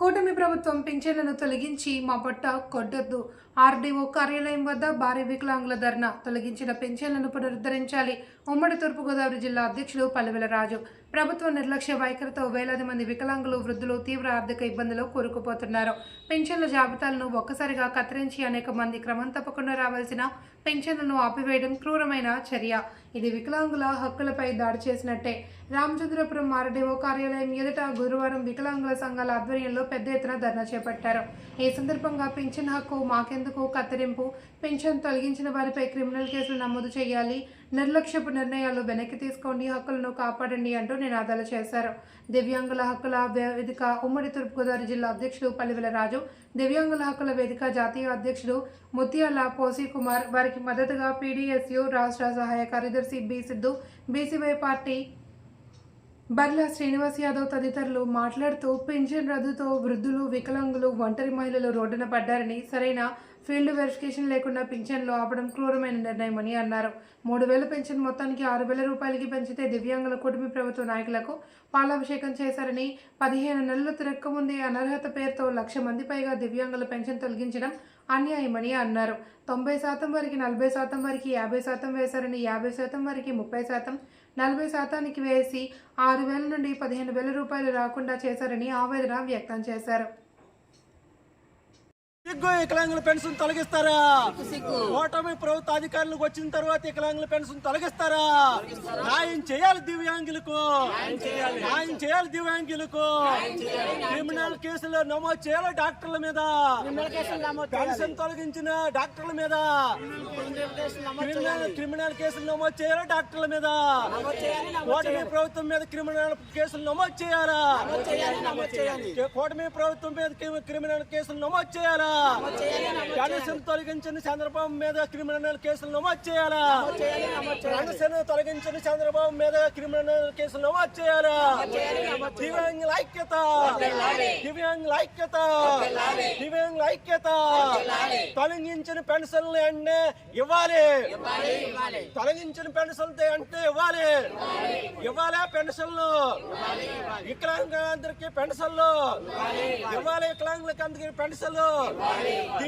కూటమి ప్రభుత్వం పింఛన్లను తొలగించి మా పట్ట కొట్టొద్దు. ఆర్డీఓ కార్యాలయం వద్ద భారీ వికలాంగుల ధర్నా తొలగించిన పింఛన్లను పునరుద్ధరించాలి. ఉమ్మడి తూర్పుగోదావరి జిల్లా అధ్యక్షుడు పల్లెవెల రాజు. ప్రభుత్వ నిర్లక్ష్య వైఖరితో వేలాది మంది వికలాంగులు వృద్ధులు తీవ్ర ఆర్థిక ఇబ్బందులు కూరుకుపోతున్నారు. పెన్షన్ల జాబితాలను ఒక్కసారిగా కత్తిరించి అనేక మంది క్రమం తప్పకుండా రావాల్సిన పెన్షన్లను ఆపివేయడం క్రూరమైన చర్య. ఇది వికలాంగుల హక్కులపై దాడి చేసినట్టే. రామచంద్రపురం మారడేవో కార్యాలయం ఎదుట గురువారం వికలాంగుల సంఘాల ఆధ్వర్యంలో పెద్ద ఎత్తున ధర్నా చేపట్టారు. ఈ సందర్భంగా పింఛన్ హక్కు మాకెందుకు కత్తిరింపు పింఛన్ తొలగించిన వారిపై క్రిమినల్ కేసులు నమోదు చేయాలి నిర్లక్ష్యపు నిర్ణయాలు వెనక్కి తీసుకోండి హక్కులను కాపాడండి అంటూ నినాదాలు చేశారు. దివ్యాంగుల హక్కుల వేదిక ఉమ్మడి తూర్పుగోదావరి జిల్లా అధ్యక్షుడు పల్లివెల రాజు దివ్యాంగుల హక్కుల వేదిక జాతీయ అధ్యక్షుడు ముత్యాల పోసి కుమార్ వారికి మద్దతుగా పీడీఎస్యు రాష్ట్ర సహాయ కార్యదర్శి B Siddhu BCY party Barla Srinivas Yadav తదితరులు మాట్లాడుతూ పింఛన్ రద్దుతో వృద్ధులు వికలాంగులు ఒంటరి మహిళలు రోడ్డున పడ్డారని సరైన ఫీల్డ్ వెరిఫికేషన్ లేకుండా పింఛన్లు ఆపడం క్రూరమైన నిర్ణయమని అన్నారు. మూడు వేల పెన్షన్ మొత్తానికి ఆరు వేల రూపాయలకి పెంచితే దివ్యాంగుల కూటమి ప్రభుత్వ నాయకులకు పాలాభిషేకం చేశారని పదిహేను నెలలు తిరక్కముందే అనర్హత పేరుతో లక్ష మంది పైగా దివ్యాంగుల పెన్షన్ తొలగించడం అన్యాయమని అన్నారు. తొంభై శాతం వరకు నలభై శాతం వరకు యాభై శాతం వేశారని యాభై శాతం వరకు ముప్పై శాతం నలభై శాతానికి వేసి ఆరు వేల నుండి పదిహేను వేల రూపాయలు రాకుండా చేశారని ఆవేదన వ్యక్తం చేశారు. సిగ్గు వికలాంగుల పెన్షన్ తొలగిస్తారా? ఓటమి ప్రభుత్వ అధికారులకు వచ్చిన తర్వాత వికలాంగుల పెన్షన్ తొలగిస్తారా? న్యాయం చేయాలి దివ్యాంగులకు. న్యాయం చేయాలి దివ్యాంగులకు. క్రిమినల్ కేసులు నమోదు చేయాలి డాక్టర్ల మీద. పెన్షన్ తొలగించిన డాక్టర్ల మీద. క్రిమినల్ క్రిమినల్ కేసులు నమోదు చేయాలి డాక్టర్ల మీద. ఓటమి ప్రభుత్వం మీద క్రిమినల్ కేసులు నమోదు చేయాలా? కూటమి ప్రభుత్వం మీద క్రిమి- క్రిమినల్ కేసులు నమోదు చేయాలా? పెన్షన్ తొలగించిన చంద్రబాబు మీద క్రిమినల్ కేసులు నమోదు చేయాలా? పెన్షన్ తొలగించిన చంద్రబాబు మీద క్రిమినల్ కేసులు నమోదు చేయాలా? దివ్యాంగుల ఐక్యత. దివ్యాంగుల ఐక్యత. దివ్యాంగుల ఐక్యత. తొలగించిన పెన్షన్లు అంటే ఇవ్వాలి. తొలగించిన పెన్షన్లు అంటే ఇవ్వాలి. ఇవ్వాలి. పెన్షన్లు? వికలాంగులందరికీ పెన్షన్లు? ఇవ్వాలి వికలాంగులకి అందరికీ పెన్షన్లు? Vale.